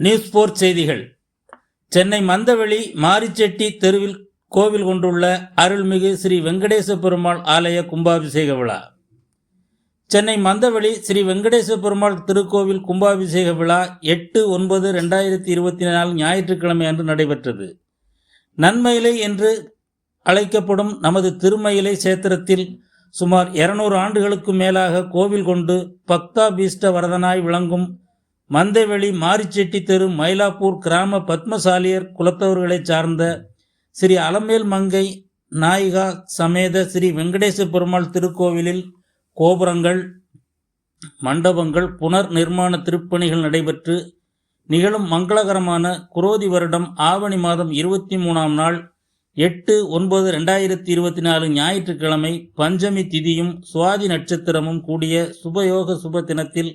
News போர் செய்திகள். சென்னை மந்தவெளி மாரிச்செட்டி தெருவில் கோவில் கொண்டுள்ள அருள்மிகு ஸ்ரீ வெங்கடேச பெருமாள் ஆலய கும்பாபிஷேக விழா. சென்னை மந்தவெளி ஸ்ரீ வெங்கடேச பெருமாள் திருக்கோவில் கும்பாபிஷேக விழா எட்டு ஒன்பது ரெண்டாயிரத்தி இருபத்தி நாலு ஞாயிற்றுக்கிழமை அன்று நடைபெற்றது. நன்மயிலை என்று அழைக்கப்படும் நமது திருமயிலை சேத்திரத்தில் சுமார் இருநூறு ஆண்டுகளுக்கு மேலாக கோவில் கொண்டு பக்தாபீஷ்ட வரதனாய் விளங்கும் மந்தைவெளி மாரிச்செட்டி தெரு மயிலாப்பூர் கிராம பத்மசாலியர் குலத்தவர்களைச் சார்ந்த ஸ்ரீ அலமேல் மங்கை நாயிகா சமேத ஸ்ரீ வெங்கடேச பெருமாள் திருக்கோவிலில் கோபுரங்கள் மண்டபங்கள் புனர் நிர்மாண திருப்பணிகள் நடைபெற்று நிகழும் மங்களகரமான குரோதி வருடம் ஆவணி மாதம் இருபத்தி மூணாம் நாள் எட்டு ஒன்பது ரெண்டாயிரத்தி இருபத்தி நாலு ஞாயிற்றுக்கிழமை பஞ்சமி திதியும் சுவாதி நட்சத்திரமும் கூடிய சுபயோக சுப தினத்தில்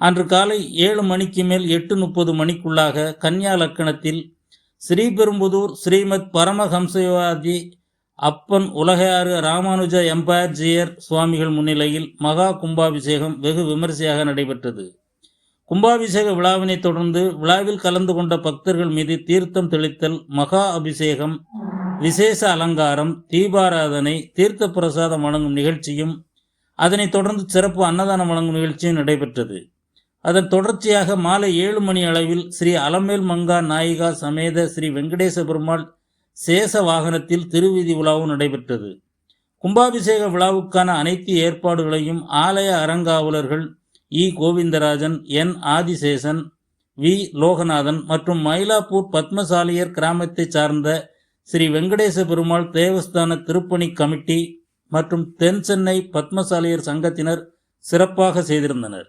அன்று காலை ஏழு மணிக்கு மேல் எட்டு முப்பது மணிக்குள்ளாக கன்யா லக்கணத்தில் ஸ்ரீபெரும்புதூர் ஸ்ரீமத் பரமஹம்சவாதி அப்பன் உலகையாறு ராமானுஜ எம்பயர்ஜியர் சுவாமிகள் முன்னிலையில் மகா கும்பாபிஷேகம் வெகு விமரிசையாக நடைபெற்றது. கும்பாபிஷேக விழாவினைத் தொடர்ந்து விழாவில் கலந்து கொண்ட பக்தர்கள் மீது தீர்த்தம் தெளித்தல் மகா அபிஷேகம் விசேஷ அலங்காரம் தீபாராதனை தீர்த்த பிரசாதம் வழங்கும் நிகழ்ச்சியும் அதனைத் தொடர்ந்து சிறப்பு அன்னதானம் வழங்கும் நிகழ்ச்சியும் நடைபெற்றது. அதன் தொடர்ச்சியாக மாலை ஏழு மணி அளவில் ஸ்ரீ அலமேல் மங்கா நாயிகா சமேத ஸ்ரீ வெங்கடேச பெருமாள் சேச வாகனத்தில் திருவீதி உலாவும் நடைபெற்றது. கும்பாபிஷேக விழாவுக்கான அனைத்து ஏற்பாடுகளையும் ஆலய அறங்காவலர்கள் இ. கோவிந்தராஜன் என். ஆதிசேஷன் வி. லோகநாதன் மற்றும் மயிலாப்பூர் பத்மசாலியர் கிராமத்தைச் சார்ந்த ஸ்ரீ வெங்கடேச பெருமாள் தேவஸ்தான திருப்பணி கமிட்டி மற்றும் தென் சென்னை பத்மசாலியர் சங்கத்தினர் சிறப்பாக செய்திருந்தனர்.